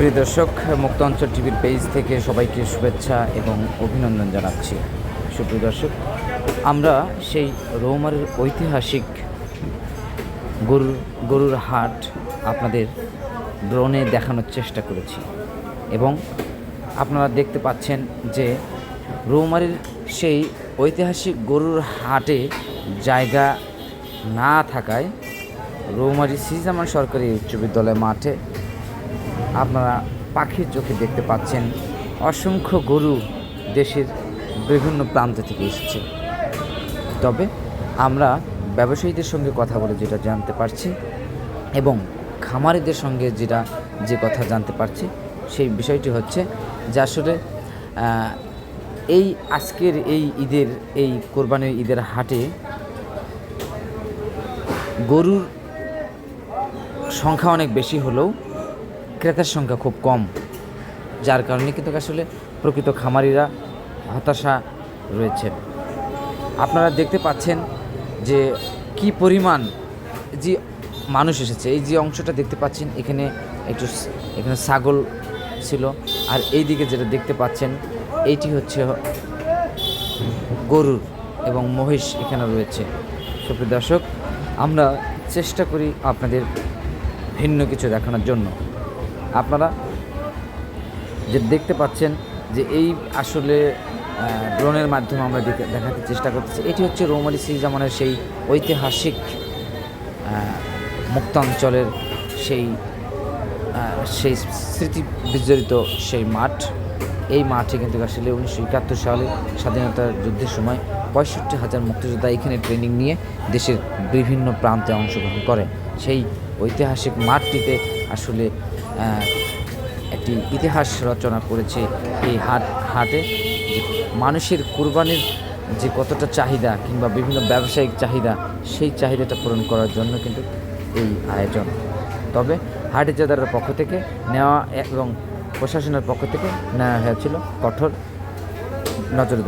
প্রিয় দর্শক মুক্ত অঞ্চল টিভির পেজ থেকে সবাইকে শুভেচ্ছা এবং অভিনন্দন জানাচ্ছি। সুপ্রিয় দর্শক, আমরা সেই রৌমারের ঐতিহাসিক গরুর গরুর হাট আপনাদের ড্রোনে দেখানোর চেষ্টা করেছি এবং আপনারা দেখতে পাচ্ছেন যে রৌমারির সেই ঐতিহাসিক গরুর হাটে জায়গা না থাকায় রৌমারি সিজামান সরকারি উচ্চ বিদ্যালয় মাঠে আপনারা পাখির চোখে দেখতে পাচ্ছেন। অসংখ্য গরু দেশের বিভিন্ন প্রান্ত থেকে এসেছে। তবে আমরা ব্যবসায়ীদের সঙ্গে কথা বলে যেটা জানতে পারছি এবং খামারিদের সঙ্গে যেটা যে কথা জানতে পারছি সেই বিষয়টি হচ্ছে যে আসলে এই আজকের এই ঈদের, এই কোরবানির ঈদের হাটে গরুর সংখ্যা অনেক বেশি হলেও ক্রেতার সংখ্যা খুব কম। যার কারণে কিন্তু আসলে প্রকৃত খামারিরা হতাশা রয়েছে আপনারা দেখতে পাচ্ছেন যে কি পরিমাণ যে মানুষ এসেছে, এই যে অংশটা দেখতে পাচ্ছেন, এখানে একটু এখানে ছাগল ছিল। আর এই দিকে যেটা দেখতে পাচ্ছেন, এইটি হচ্ছে গরুর এবং মহিষ এখানে রয়েছে। সুপ্রিয় দর্শক, আমরা চেষ্টা করি আপনাদের ভিন্ন কিছু দেখানোর জন্য। আপনারা যে দেখতে পাচ্ছেন যে এই আসলে ড্রোনের মাধ্যমে আমরা দেখে- দেখাতে চেষ্টা করতেছি। এটি হচ্ছে রৌমারি জামানের সেই ঐতিহাসিক মুক্তাঞ্চলের সেই সেই স্মৃতি বিজড়িত সেই মাঠ। এই মাঠে কিন্তু আসলে উনিশশো একাত্তর সালে স্বাধীনতার যুদ্ধের সময় পঁয়ষট্টি হাজার মুক্তিযোদ্ধা এখানে ট্রেনিং নিয়ে দেশের বিভিন্ন প্রান্তে অংশগ্রহণ করে সেই ঐতিহাসিক মাঠটিতে আসলে একটি ইতিহাস রচনা করেছে এই হাট, হাটে মানুষের কুরবানির যে কতটা চাহিদা কিংবা বিভিন্ন ব্যবসায়িক চাহিদা, সেই চাহিদাটা পূরণ করার জন্য কিন্তু এই আয়োজন। তবে হাট ইজাদারের পক্ষ থেকে নেওয়া এবং প্রশাসনের পক্ষ থেকে নেওয়া হয়েছিল কঠোর নজরদারি।